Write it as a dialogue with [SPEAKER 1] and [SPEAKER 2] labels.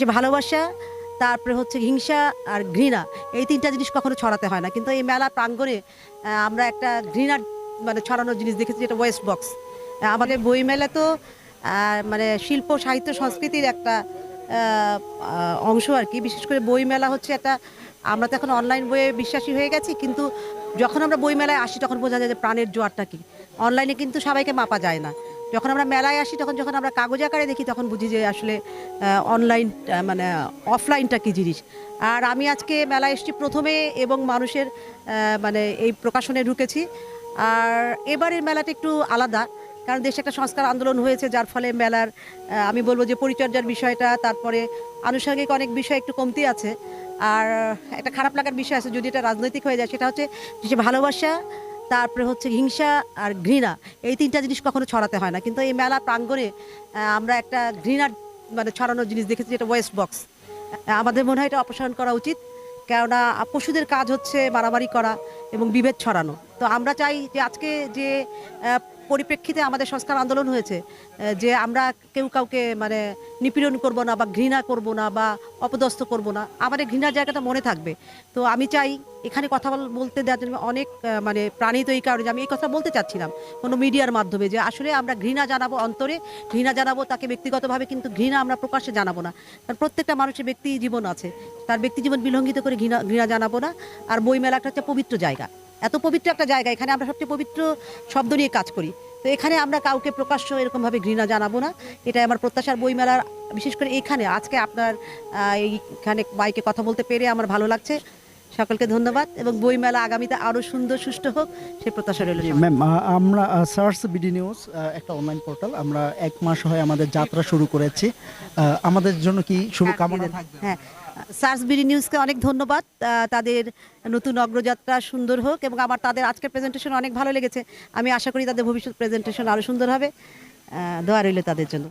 [SPEAKER 1] যে ভালোবাসা, তারপরে হচ্ছে হিংসা আর ঘৃণা। এই তিনটা জিনিস কখনো ছড়াতে হয় না। কিন্তু এই মেলা প্রাঙ্গণে আমরা একটা ঘৃণার মানে ছড়ানোর জিনিস দেখেছি যেটা ওয়েস্ট বক্স আমাদের বই মেলা তো মানে শিল্প, সাহিত্য, সংস্কৃতির একটা অংশ আর কি। বিশেষ করে বই মেলা হচ্ছে একটা, আমরা তো এখন অনলাইন বইয়ে বিশ্বাসী হয়ে গেছি, কিন্তু যখন আমরা বই মেলায় আসি, তখন বোঝা যায় যে প্রাণের জোয়ারটা কি। অনলাইনে কিন্তু সবাইকে মাপা যায় না। যখন আমরা মেলায় আসি, তখন যখন আমরা কাগজ আকারে দেখি, তখন বুঝি যে আসলে অনলাইন মানে অফলাইনটা কি জিনিস। আর আমি আজকে মেলায় এসেছি প্রথমে এবং মানুষের মানে এই প্রকাশনে ঢুকেছি। আর এবারের মেলাটা একটু আলাদা, কারণ দেশে একটা সংস্কার আন্দোলন হয়েছে, যার ফলে মেলার আমি বলব যে পরিচর্যার বিষয়টা, তারপরে আনুষঙ্গিক অনেক বিষয় একটু কমতি আছে। আর একটা খারাপ লাগার বিষয় আছে, যদি এটা রাজনৈতিক হয়ে যায়, সেটা হচ্ছে যে ভালোবাসা তারপরে হচ্ছে হিংসা আর ঘৃণা, এই তিনটা জিনিস কখনো ছড়াতে হয় না। কিন্তু এই মেলা প্রাঙ্গণে আমরা একটা ঘৃণার মানে ছড়ানোর জিনিস দেখেছি যেটা ওয়েস্ট বক্স আমাদের মনে হয় এটা অপসারণ করা উচিত। কেননা, পশুদের কাজ হচ্ছে মারামারি করা এবং বিভেদ ছড়ানো। তো আমরা চাই যে আজকে যে পরিপ্রেক্ষিতে আমাদের সংস্কার আন্দোলন হয়েছে যে আমরা কেউ কাউকে মানে নিপীড়ন করব না বা ঘৃণা করব না বা অপদস্থ করব না, আমাদের ঘৃণার জায়গাটা মনে থাকবে। তো আমি চাই এখানে কথা বল- বলতে দেওয়ার জন্য অনেক মানে প্রাণিত এই কারণে আমি এই কথা বলতে চাচ্ছিলাম কোনো মিডিয়ার মাধ্যমে যে আসলে আমরা ঘৃণা জানাব অন্তরে, ঘৃণা জানাব তাকে ব্যক্তিগতভাবে কিন্তু ঘৃণা আমরা প্রকাশ্যে জানাব না। কারণ প্রত্যেকটা মানুষের ব্যক্তি জীবন আছে, তার ব্যক্তি জীবন বিলঙ্ঘিত করে ঘৃণা ঘৃণা জানাব না। আর বই মেলা একটা হচ্ছে পবিত্র জায়গা। এত পবিত্র একটা জায়গা, এখানে আমরা সবচেয়ে পবিত্র শব্দ নিয়ে কাজ করি। তো এখানে আমরা কাউকে প্রকাশ্য এরকমভাবে ঘৃণা জানাব না। এটাই আমার প্রত্যাশার বইমেলার, বিশেষ করে এখানে। আজকে আপনার এইখানে বাইকে কথা বলতে পেরে আমার ভালো লাগছে। সকলকে ধন্যবাদ এবং বইমেলা আগামীতে আরও সুন্দর সুষ্ঠু হোক সে প্রত্যাশা রইল
[SPEAKER 2] ম্যাম আমরা সার্চ বিডি নিউজ একটা অনলাইন পোর্টাল আমরা এক মাস হয় আমাদের যাত্রা শুরু করেছি। আমাদের জন্য কি শুভকামনা? থাকবে
[SPEAKER 1] হ্যাঁ। সার্চ বিডি নিউজকে অনেক ধন্যবাদ। তাদের নতুন অগ্রযাত্রা সুন্দর হোক এবং আমার তাদের আজকের প্রেজেন্টেশন অনেক ভালো লেগেছে। আমি আশা করি তাদের ভবিষ্যৎ প্রেজেন্টেশন আরও সুন্দর হবে। দোয়া রইল তাদের জন্য।